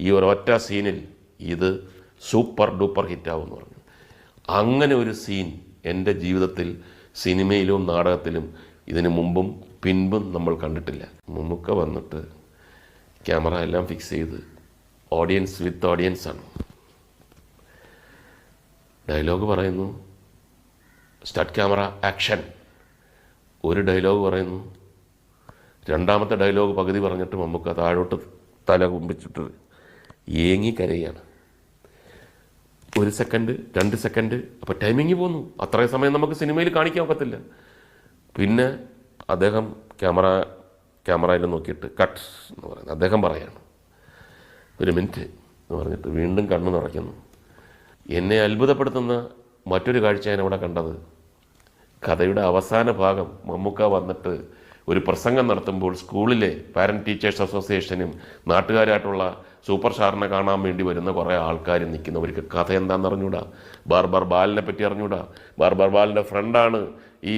ഈ ഒരൊറ്റ സീനിൽ ഇത് സൂപ്പർ ഡൂപ്പർ ഹിറ്റാവുമെന്ന് പറഞ്ഞു. അങ്ങനെ ഒരു സീൻ എന്റെ ജീവിതത്തിൽ സിനിമയിലും നാടകത്തിലും ഇതിനു മുമ്പും പിൻപും നമ്മൾ കണ്ടിട്ടില്ല. മുമുക്ക വന്നിട്ട് ക്യാമറ എല്ലാം ഫിക്സ് ചെയ്ത് ഓഡിയൻസ് വിത്ത് ഓഡിയൻസ് ആണ്. ഡയലോഗ് പറയുന്നു. സ്റ്റഡ് ക്യാമറ ആക്ഷൻ ഒരു ഡയലോഗ് പറയുന്നു. രണ്ടാമത്തെ ഡയലോഗ് പകുതി പറഞ്ഞിട്ട് മമ്മൂക്ക താഴോട്ട് തല കുമ്പിച്ചിട്ട് ഏങ്ങി കരയാണ് ഒരു സെക്കൻഡ് രണ്ട് സെക്കൻഡ് അപ്പോൾ ടൈമിങ് പോന്നു. അത്രയും സമയം നമുക്ക് സിനിമയിൽ കാണിക്കാൻ ഒക്കത്തില്ല. പിന്നെ അദ്ദേഹം ക്യാമറ ക്യാമറയിൽ നോക്കിയിട്ട് കട്ട് എന്ന് പറയുന്നത് അദ്ദേഹം പറയാണ്. ഒരു മിനിറ്റ് എന്ന് പറഞ്ഞിട്ട് വീണ്ടും കണ്ണു നിറയ്ക്കുന്നു. എന്നെ അത്ഭുതപ്പെടുത്തുന്ന മറ്റൊരു കാഴ്ചയാണ് അവിടെ കണ്ടത്. കഥയുടെ അവസാന ഭാഗം മമ്മൂക്ക വന്നിട്ട് ഒരു പ്രസംഗം നടത്തുമ്പോൾ സ്കൂളിലെ പാരന്റ് ടീച്ചേഴ്സ് അസോസിയേഷനും നാട്ടുകാരായിട്ടുള്ള സൂപ്പർ സ്റ്റാറിനെ കാണാൻ വേണ്ടി വരുന്ന കുറേ ആൾക്കാർ നിൽക്കുന്നവർക്ക് കഥ എന്താണെന്ന് അറിഞ്ഞൂടാ? ബാർബർ ബാലിനെ പറ്റി അറിഞ്ഞൂടാ? ബാർബർ ബാലിന്റെ ഫ്രണ്ടാണ് ഈ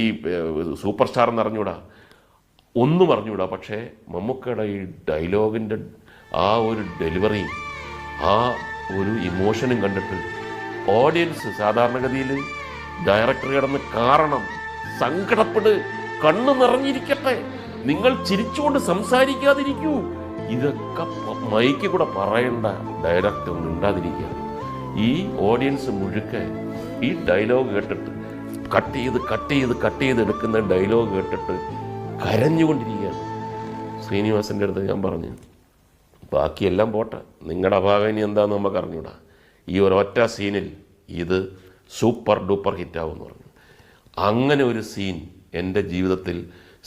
ഈ സൂപ്പർ സ്റ്റാർ എന്ന് അറിഞ്ഞൂടാ? ഒന്നും അറിഞ്ഞൂടാ പക്ഷേ മമ്മൂക്കയുടെ ഈ ഡയലോഗിന്റെ ആ ഒരു ഡെലിവറി ആ ഒരു ഇമോഷനും കണ്ടിട്ട് ഓഡിയൻസ് സാധാരണഗതിയിൽ ഡയറക്ടർ കിടന്ന് കാരണം സങ്കടപ്പെട് കണ്ണു നിറഞ്ഞിരിക്കട്ടെ. നിങ്ങൾ ചിരിച്ചുകൊണ്ട് സംസാരിക്കാതിരിക്കൂ. ഇതൊക്കെ മൈക്ക് കൂടെ പറയേണ്ട ഡയറക്ടർ ഉണ്ടാതിരിക്കുക ഈ ഓഡിയൻസ് മുഴുക്കെ ഈ ഡയലോഗ് കേട്ടിട്ട് കട്ട് ചെയ്ത് കട്ട് ചെയ്ത് കട്ട് ചെയ്ത് എടുക്കുന്ന ഡയലോഗ് കേട്ടിട്ട് കരഞ്ഞുകൊണ്ടിരിക്കുകയാണ് ശ്രീനിവാസന്റെ അടുത്ത് ഞാൻ പറഞ്ഞു ബാക്കിയെല്ലാം പോട്ടെ. നിങ്ങളുടെ അഭാവം ഇനി എന്താണെന്ന് നമുക്ക് അറിഞ്ഞൂടാ. ഈ ഒരൊറ്റ സീനിൽ ഇത് സൂപ്പർ ഡൂപ്പർ ഹിറ്റാവുമെന്ന് പറഞ്ഞു. അങ്ങനെ ഒരു സീൻ എന്റെ ജീവിതത്തിൽ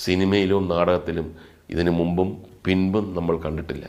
സിനിമയിലും നാടകത്തിലും ഇതിനു മുമ്പും പിൻപും നമ്മൾ കണ്ടിട്ടില്ല.